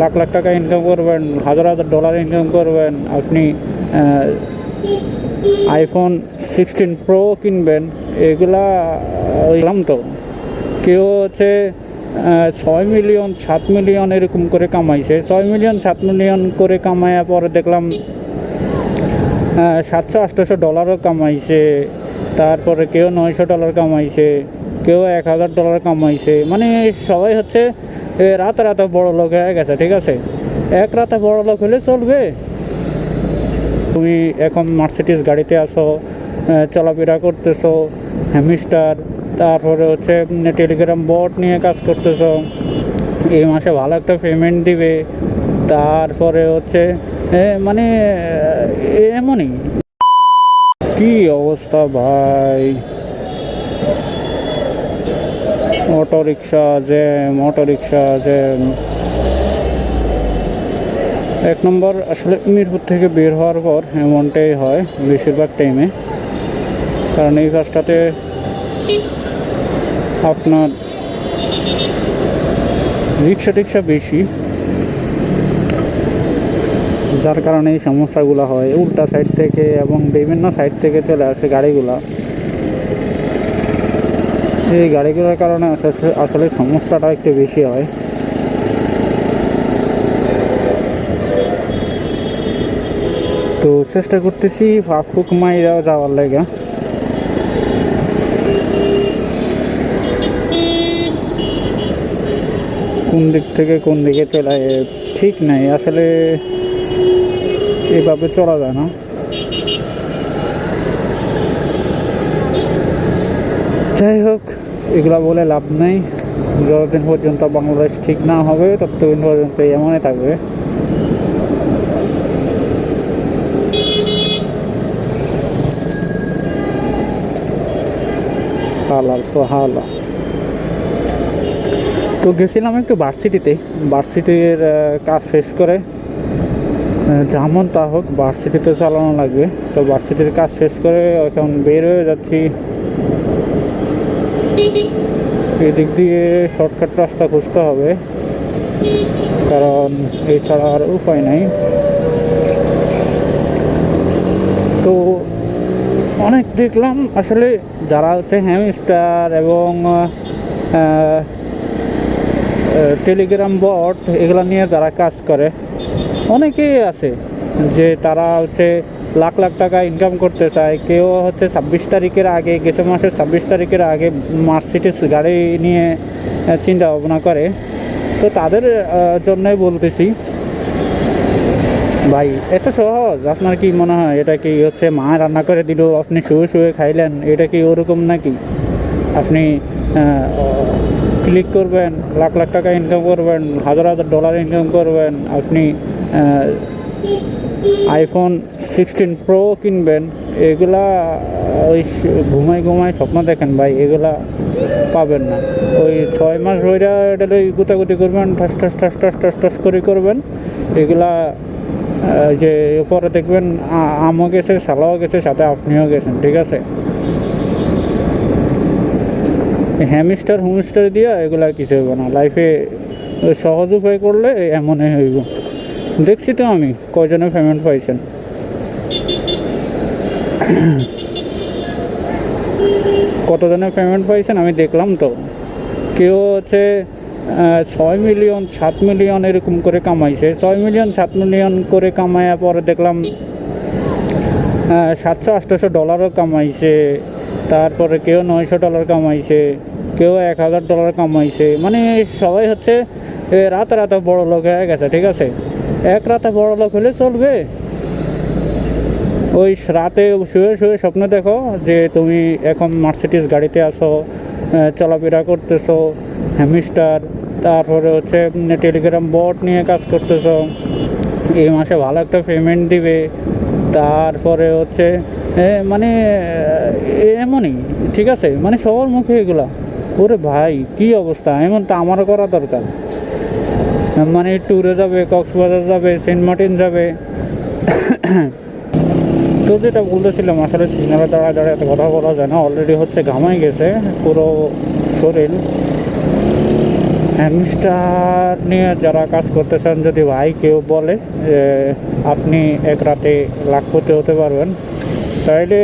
লাখ লাখ টাকা ইনকাম করবেন, হাজার হাজার ডলার ইনকাম করবেন, আপনি আইফোন সিক্সটিন প্রো কিনবেন, এগুলা ওইলাম তো। কেউ হচ্ছে ছয় মিলিয়ন সাত মিলিয়ন এরকম করে কামাইছে। ছয় মিলিয়ন সাত মিলিয়ন করে কামাইয়া পরে দেখলাম সাতশো আটশোশো ডলারও কামাইছে। তারপরে কেউ নয়শো ডলার কামাইছে, কেউ এক হাজার ডলার কামাইছে। মানে সবাই হচ্ছে রাতে রাতে বড় লোক হয়ে গেছে, ঠিক আছে? এক রাতে বড় লোক হলে চলবে। তুমি এখন মার্সিডিস গাড়িতে আসো চলাফেরা করতেছো হ্যামিস্টার তারপরে হচ্ছে টেলিগ্রাম বট নিয়ে কাজ করতেছো। এই মাসে ভালো একটা পেমেন্ট দিবে। তারপরে হচ্ছে মানে এমনই। কি অবস্থা ভাই? Auto rickshaw jam auto rickshaw jam এক নম্বর আসলে মিরপুর থেকে বের হওয়ার পর এমনটাই হয় বেশিরভাগ টাইমে কারণ এই কাজটাতে আপনার রিক্সা টিক্সা বেশি। যার কারণে এই সমস্যাগুলো হয়। উল্টা সাইড থেকে এবং বিভিন্ন সাইড থেকে চলে আসে গাড়িগুলা। এই গাড়িগুলোর কারণে আসলে- সমস্যাটা একটু বেশি হয়। তো চেষ্টা করতেছি ফাঁকুক মাইরা যাওয়ার লাগে। কোন দিক থেকে কোন দিকে চলে ঠিক নাই। আসলে এভাবে চলা যায় না। যাই হোক এগুলা বলে লাভ নেই। যতদিন পর্যন্ত বাংলাদেশ ঠিক না হবে, ততদিন পর্যন্ত এমনই থাকবে। হালাল তো হালা তো গেছিলাম একটু ভার্সিটিতে ভার্সিটির কাজ শেষ করে যেমন তা হোক ভার্সিটিতে চালানো লাগবে। তো ভার্সিটির কাজ শেষ করে এখন বের হয়ে যাচ্ছি। এদিক দিয়ে শর্টকাট রাস্তা খুঁজতে হবে, কারণ এছাড়া আর উপায় নাই। তো অনেক দেখলাম, আসলে যারা হচ্ছে হ্যামস্টার এবং টেলিগ্রাম বট এগুলো নিয়ে যারা কাজ করে, অনেকেই আছে যে তারা হচ্ছে লাখ লাখ টাকা ইনকাম করতে চায়। কেউ হচ্ছে ছাব্বিশ তারিখের আগে, গেছে মাসের ছাব্বিশ তারিখের আগে মার্সিডিস গাড়ি নিয়ে চিন্তা ভাবনা করে। তো তাদের জন্যই বলতেছি। ভাই, এত সহজ? আপনার কি মনে হয়? এটা কি হচ্ছে মা রান্না করে দিল, আপনি শুয়ে শুয়ে খাইলেন? এটা কি ওরকম নাকি? আপনি ক্লিক করবেন, লাখ লাখ টাকা ইনকাম করবেন, হাজার হাজার ডলার ইনকাম করবেন, আপনি আইফোন সিক্সটিন প্রো কিনবেন, এগুলা ওই ঘুমাই ঘুমাই স্বপ্ন দেখেন ভাই, এগুলা পাবেন না। ওই ছয় মাস ধরে এটা লই গুতাগুতি করবেন, ঠাস ঠাস ঠাস ঠাস ঠাস ঠাস করে করবেন। এগুলা যে পরে দেখবেন আমও গেছে সালাও গেছে, সাথে আপনিও গেছেন, ঠিক আছে? হ্যামিস্টার, হোমস্টার দিয়া এগুলা কিছু হইব না। লাইফে সহজ উপায় করলে এমনই হইব। দেখছি তো আমি, কজনে পেমেন্ট পাইছেন। কতজনে পেমেন্ট পাইছেন? আমি দেখলাম তো। কেউ হচ্ছে ছয় মিলিয়ন সাত মিলিয়ন এরকম করে কামাইছে। ছয় মিলিয়ন সাত মিলিয়ন করে কামাইয়া পরে দেখলাম সাতশো আটশোশো ডলারও কামাইছে। তারপরে কেউ নয়শো ডলার কামাইছে, কেউ এক হাজার ডলার কামাইছে। মানে সবাই হচ্ছে রাতে রাতে বড় লোক হয়ে গেছে, ঠিক আছে? এক রাতে বড় লোক হলে চলবে। ওই রাতে শুয়ে শুয়ে স্বপ্ন দেখো যে তুমি এখন মার্সিডিস গাড়িতে আসো চলাফেরা করতেছো হ্যামিস্টার তারপরে হচ্ছে টেলিগ্রাম বট নিয়ে কাজ করতেছো, এই মাসে ভালো একটা পেমেন্ট দিবে, তারপরে হচ্ছে মানে এমনই, ঠিক আছে? মানে সবার মুখে এগুলা। ওরে ভাই, কি অবস্থা? এমন তো আমারও করা দরকার। মানে ট্যুরে যাবে, কক্সবাজার যাবে, সেন্ট মার্টিন যাবে। তো যেটা বলতেছিলাম আসলে সিগনালে দাঁড়ায় দাঁড়ায় এত কথা বলা যায় না অলরেডি হচ্ছে ঘামাই গেছে, পুরো শরীর। হ্যামস্টার নিয়ে যারা কাজ করতেছেন যদি ভাই কেউ বলে যে, আপনি এক রাতে লাখপতি হতে পারবেন, তাইলে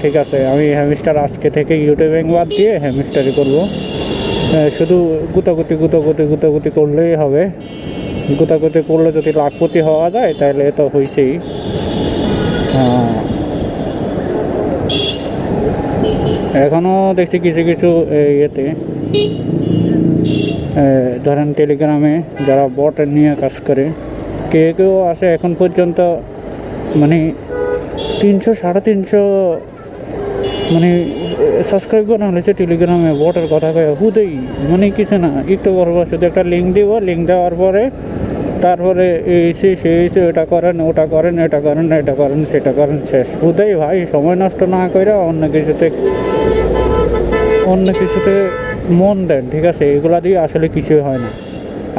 ঠিক আছে, আমি হ্যামস্টার আজকে থেকে ইউটিউবিং বাদ দিয়ে হ্যামস্টারই করব। শুধু গুতাগুতি গুতাগুতি গুতাগুতি করলেই হবে। গুতাগুতি করলে যদি লাখপতি হওয়া যায় তাহলে তো হয়েছেই এখনও দেখছি কিছু কিছু ইয়েতে ধরেন টেলিগ্রামে যারা বট নিয়ে কাজ করে কে কেউ আসে এখন পর্যন্ত মানে তিনশো, সাড়ে তিনশো মানে সাবস্ক্রাইব করা হয়েছে টেলিগ্রামে বটের কথা কয়ে, হুদেই মানে কিছু না, একটু বড় শুধু একটা লিঙ্ক দিব লিঙ্ক দেওয়ার পরে, তারপরে এই সে সে সে এটা করেন, ওটা করেন, এটা করেন এটা করেন, সেটা করেন, শেষ। হুদেই ভাই, সময় নষ্ট না করে অন্য কিছুতে অন্য কিছুতে মন দেন, ঠিক আছে? এগুলা দিয়ে আসলে কিছুই হয় না।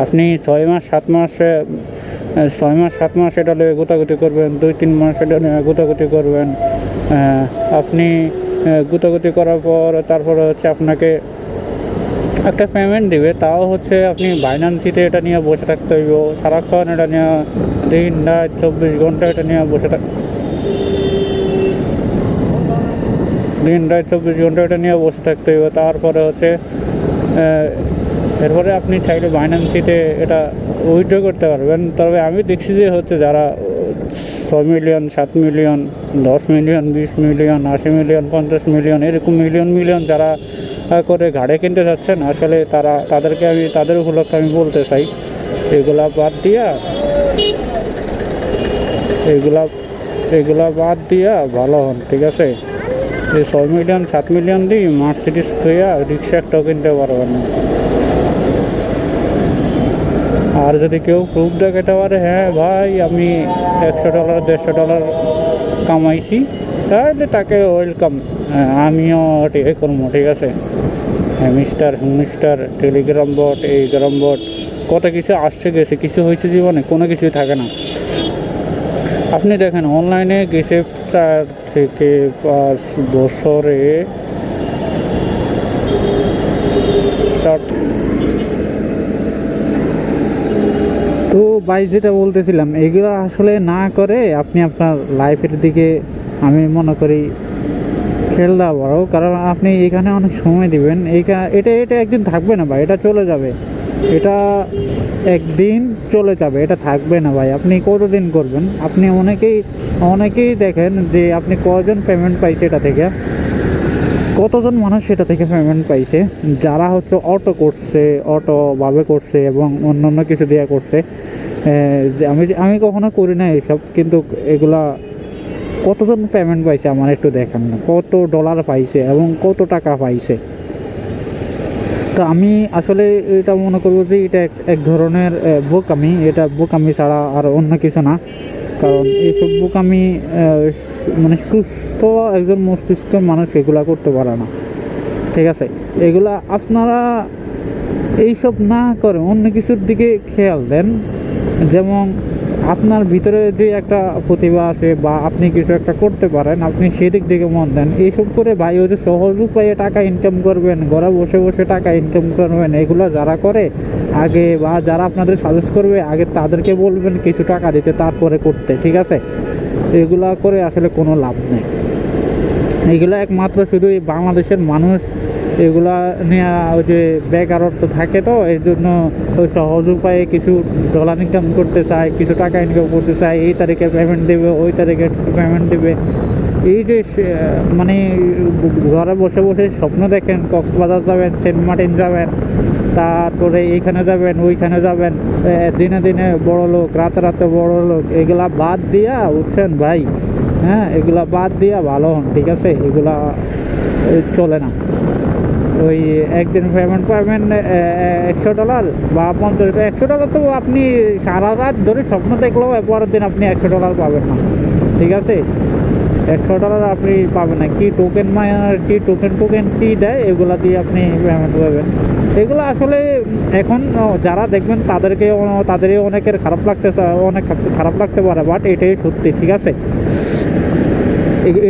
আপনি ছয় মাস, সাত মাস ছয় মাস, সাত মাস এটা নিয়ে গোতাগুতি করবেন, দুই, তিন মাস এটা নিয়ে গোতাগুতি করবেন আপনি গোতাগুতি করার পর তারপরে হচ্ছে আপনাকে একটা পেমেন্ট দিবে। তাও হচ্ছে আপনি বাইনান্সিতে এটা নিয়ে বসে থাকতে হইব। সারাক্ষণ এটা নিয়ে দিন, রাত, চব্বিশ ঘণ্টা এটা নিয়ে বসে থাক দিন রাত চব্বিশ ঘণ্টা এটা নিয়ে বসে থাকতে হইব তারপরে হচ্ছে এরপরে আপনি চাইলে বাইন্যান্সিতে এটা উইথড্র করতে পারবেন। তবে আমি দেখছি যে হচ্ছে যারা ছয় মিলিয়ন সাত মিলিয়ন দশ মিলিয়ন বিশ মিলিয়ন আশি মিলিয়ন পঞ্চাশ মিলিয়ন এরকম মিলিয়ন মিলিয়ন যারা করে ঘাড়ে কিনতে যাচ্ছেন, আসলে তারা, তাদেরকে আমি, তাদের উপলক্ষে আমি বলতে চাই, এগুলা বাদ দিয়া, এগুলা এগুলা বাদ দিয়া ভালো হন, ঠিক আছে? এই ছয় মিলিয়ন সাত মিলিয়ন দিই মার্সিডিস থইয়া রিক্সা একটাও কিনতে পারবে না। আর যদি কেউ প্রুফ দেখাতে পারে হ্যাঁ ভাই, আমি একশো ডলার দেড়শো ডলার কামাইছি, তাহলে তাকে ওয়েলকাম আমিও এ করব, ঠিক আছে? হ্যামিস্টার হ্যামিস্টার টেলিগ্রাম বট এই গ্রাম বট কত কিছু আসছে, গেছে, কিছু হয়েছে জীবনে, কোনো কিছুই থাকে না। আপনি দেখেন অনলাইনে গেছে চার থেকে পাঁচ বছরে তো ভাই যেটা বলতেছিলাম, এগুলো আসলে না করে আপনি আপনার লাইফের দিকে, আমি মনে করি খেয়াল দেওয়া বড় কারণ আপনি এখানে অনেক সময় দিবেন এটা এটা একদিন থাকবে না ভাই, এটা চলে যাবে। এটা একদিন চলে যাবে, এটা থাকবে না ভাই। আপনি কতদিন করবেন? আপনি অনেকেই অনেকেই দেখেন যে আপনি কজন পেমেন্ট পাইছে এটা থেকে? কতজন মানুষ সেটা থেকে পেমেন্ট পাইছে? যারা হচ্ছে অটো করছে অটো ভাবে করছে এবং অন্যান্য কিছু দেওয়া করছে যে আমি আমি কখনো করি না এইসব কিন্তু এগুলা কতজন পেমেন্ট পাইছে আমার একটু দেখান না। কত ডলার পাইছে এবং কত টাকা পাইছে? তো আমি আসলে এটা মনে করব যে এটা এক ধরনের আহ, বোকামি। এটা বোকামি ছাড়া আর অন্য কিছু না। কারণ এইসব বোকামি আহ, মানে সুস্থ একজন মস্তিষ্ক মানুষ এগুলা করতে পারে না। ঠিক আছে? এগুলা আপনারা এইসব না করে অন্য কিছুর দিকে খেয়াল দেন। যেমন আপনার ভিতরে যে একটা প্রতিভা আছে বা আপনি কিছু একটা করতে পারেন, আপনি সেদিক দিকে মন দেন। এইসব করে ভাই, ওই যে সহজ উপায়ে টাকা ইনকাম করবেন, ঘরে বসে বসে টাকা ইনকাম করবেন, এগুলো যারা করে, আগে বা যারা আপনাদের সাজেস্ট করবে, আগে তাদেরকে বলবেন কিছু টাকা দিতে, তারপরে করতে, ঠিক আছে? এগুলা করে আসলে কোনো লাভ নেই। এগুলো একমাত্র শুধু বাংলাদেশের মানুষ এগুলা নিয়ে ওই যে বেকারত্ব থাকে তো এর জন্য ওই সহজ উপায়ে কিছু ডলার ইনকাম করতে চায়, কিছু টাকা ইনকাম করতে চায়, এই তারিখে পেমেন্ট দেবে, ওই তারিখে পেমেন্ট দেবে। এই যে মানে ঘরে বসে বসে স্বপ্ন দেখেন, কক্সবাজার যাবেন, সেন্ট মার্টিন যাবেন, তারপরে এইখানে যাবেন, ওইখানে যাবেন দিনে দিনে বড় লোক, রাতে রাতে বড় লোক, এগুলা বাদ দিয়া উঠছেন ভাই হ্যাঁ এগুলা বাদ দিয়া ভালো হন, ঠিক আছে? এগুলা চলে না। ওই একদিন পেমেন্ট পাবেন একশো ডলার বা পঞ্চাশ একশো ডলার তো আপনি সারা রাত ধরে স্বপ্ন দেখলেও পরের দিন আপনি একশো ডলার পাবেন না। ঠিক আছে? একশো ডলার আপনি পাবেন না। কি টোকেন মায়ার কি টোকেন টোকেন কি দেয়, এগুলো দিয়ে আপনি পেমেন্ট পাবেন। এগুলো আসলে এখন যারা দেখবেন তাদেরকে তাদেরই অনেকের খারাপ লাগতে অনেক খারাপ লাগতে পারে বাট এটাই সত্যি, ঠিক আছে?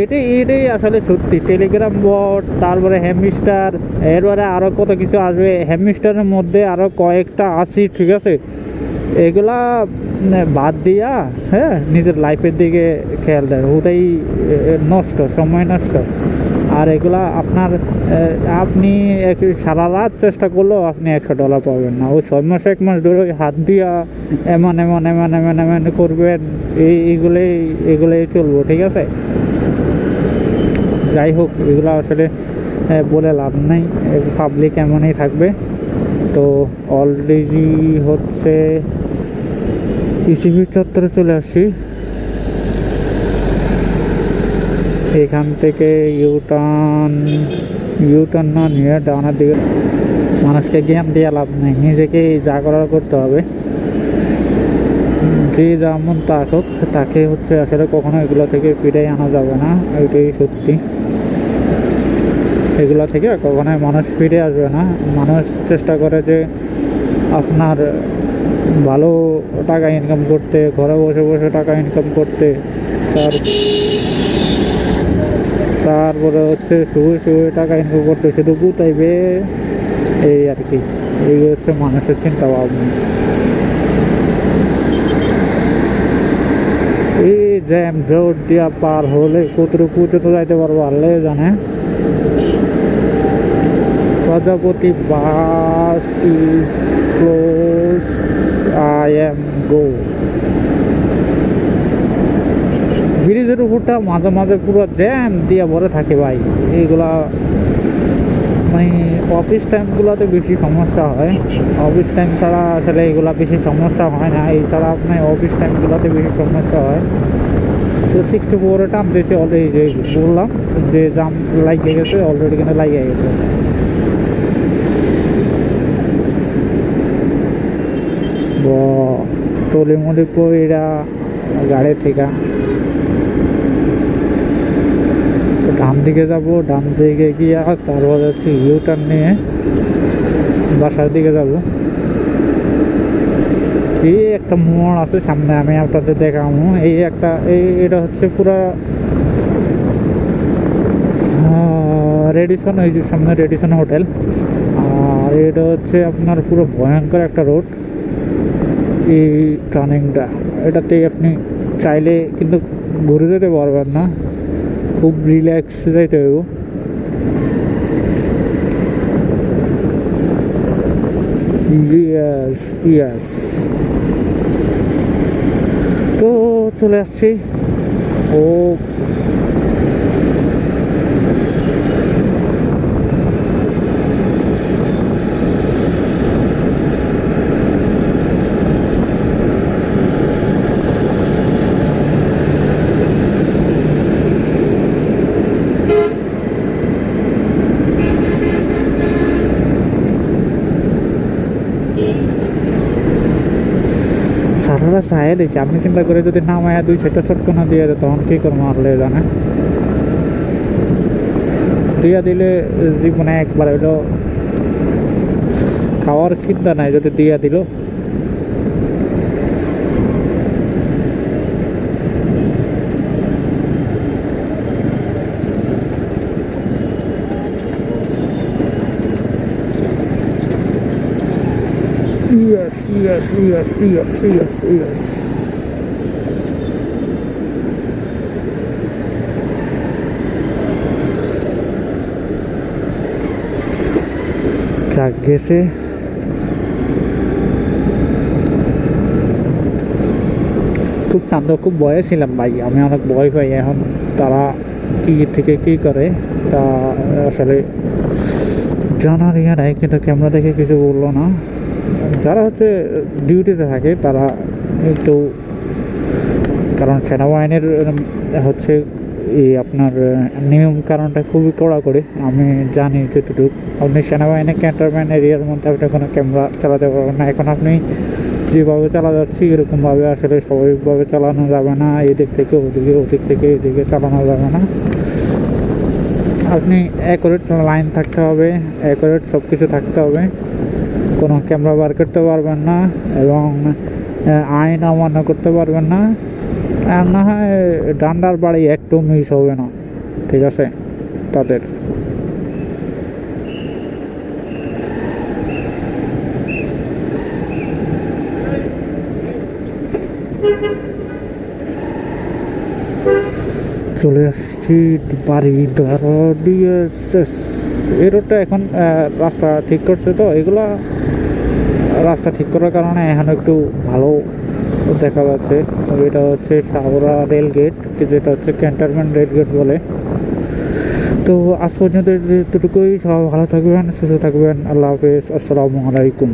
এটাই এটাই আসলে সত্যি। টেলিগ্রাম বট তারপরে হ্যামিস্টার এরপরে আরও কত কিছু আসবে। হ্যামিস্টারের মধ্যে আরও কয়েকটা আছে, ঠিক আছে? এগুলা বাদ দিয়া হ্যাঁ নিজের লাইফের দিকে খেয়াল দেয় ওটাই নষ্ট, সময় নষ্ট। আর এগুলা আপনার আপনি এক, সারা রাত চেষ্টা করলেও আপনি একশো ডলার পাবেন না। ওই ছয় মাস, এক মাস ধরে হাত দিয়া এমন এমন এমন এমন এমন করবেন। এই এগুলোই এগুলোই চলবো, ঠিক আছে? যাই হোক, এগুলো আসলে বলে লাভ নেই। পাবলিক এমনই থাকবে। তো অলরেডি হচ্ছে ইসিবি চত্বরে চলে আসি এখান থেকে ইউটার্ন ইউটার্ন না নিয়ে ডানার দিকে মানুষকে জ্ঞান দিয়ে লাভ নেই। নিজেকে যা করার করতে হবে। যে যেমন থাকুক তাকে হচ্ছে আসলে কখনো এগুলো থেকে ফিরে আনা যাবে না। এটাই সত্যি। এগুলো থেকে কখনোই মানুষ ফিরে আসবে না। মানুষ চেষ্টা করে যে আপনার ভালো টাকা ইনকাম করতে, ঘরে বসে বসে টাকা ইনকাম করতে। তার তারপরে হচ্ছে শুয়ে শুয়ে টাকা ইনকাম করতে, শুধু গুতাইবে এই আর কি। এই হচ্ছে মানুষের চিন্তা ভাবনা এই জ্যাম জোর দিয়া পার হলে কতটুকু পর্যন্ত যাইতে পারব আল্লাহ জানে। Prajapati bus is close I am go ব্রিজের উপরটা মাঝে মাঝে পুরো জ্যাম দিয়ে ভরে থাকে ভাই। এইগুলা মানে অফিস টাইমগুলোতে বেশি সমস্যা হয়। অফিস টাইম ছাড়া আসলে এগুলা বেশি সমস্যা হয় না। এছাড়া আপনার অফিস টাইমগুলোতে বেশি সমস্যা হয়। তো সিক্সটি ফোরে টানতেছি অলরেডি যে বললাম, যে জাম লাগিয়ে গেছে অলরেডি কিন্তু লাগিয়ে গেছে। টলি মলি পইরা গাড়ি থেকে। তো ডান দিকে যাব, ডান দিকে গিয়ে তারপর হচ্ছে ইউটার্ন নিয়ে বাসার দিকে যাব। এই একটা মোড় আছে সামনে, আমি আপনাদের দেখাবো। এই একটা, এই এটা হচ্ছে পুরা রেডিসন ওই যে সামনে রেডিসন হোটেল আর এটা হচ্ছে আপনার পুরো ভয়ঙ্কর একটা রোড এই টার্নিংটা এটাতে আপনি চাইলে কিন্তু ঘুরে যেতে পারবেন না। খুব রিল্যাক্স যাইতে হইব ইয়াস ইয়াস তো চলে আসছি। ও সারারা সাহে দিয়েছি আপনি চিন্তা করে যদি নামায়া দুই সেটা শটকনা দিয়ে দেয় তখন কী করব আল্লাহ জানে? দিয়া দিলে জীবনে একবার হইল খাওয়ার চিন্তা নাই, যদি দিয়া দিল। Yes, yes, yes, yes, yes, yes. যাক গেছে খুব শান্ত খুব ভয়ে ছিলাম ভাই আমি অনেক ভয় পাই এখন। তারা কি থেকে কি করে তা আসলে জানার ইয়ে নাই কিন্তু ক্যামেরা দেখে কিছু বলল না। যারা হচ্ছে ডিউটিতে থাকে, তারা একটু, কারণ সেনাবাহিনীর হচ্ছে এই আপনার নিয়ম কারণটা খুবই কড়াকড়ি, আমি জানি যতটুকু। আপনি সেনাবাহিনী ক্যান্টনমেন্ট এরিয়ার মধ্যে আপনি কোনো ক্যামেরা চালাতে পারবেন না। এখন আপনি যেভাবে চালা যাচ্ছি এরকমভাবে আসলে স্বাভাবিকভাবে চালানো যাবে না। এদিক থেকে ওদিকে, ওদিক থেকে এদিকে চালানো যাবে না। আপনি অ্যাকুরেট লাইন থাকতে হবে অ্যাকুরেট সব কিছু থাকতে হবে। কোনো ক্যামেরা বার করতে পারবেন না এবং আইন অমান্য করতে পারবেন না। আর না হয় ডান্ডার বাড়ি একটু মিস হবে না, ঠিক আছে? তাদের। চলে আসছি বাড়ি ডিএসএস এই রোডটা এখন রাস্তা ঠিক করছে তো? এগুলা রাস্তা ঠিক করার কারণে এখানে একটু ভালো দেখা যাচ্ছে। এটা হচ্ছে সাগরা রেল গেট যেটা হচ্ছে ক্যান্টারমেন্ট রেল গেট বলে। তো আজ পর্যন্ত এতটুকুই। সব ভালো থাকবেন, সুস্থ থাকবেন। আল্লাহ হাফেজ। আসসালামু আলাইকুম।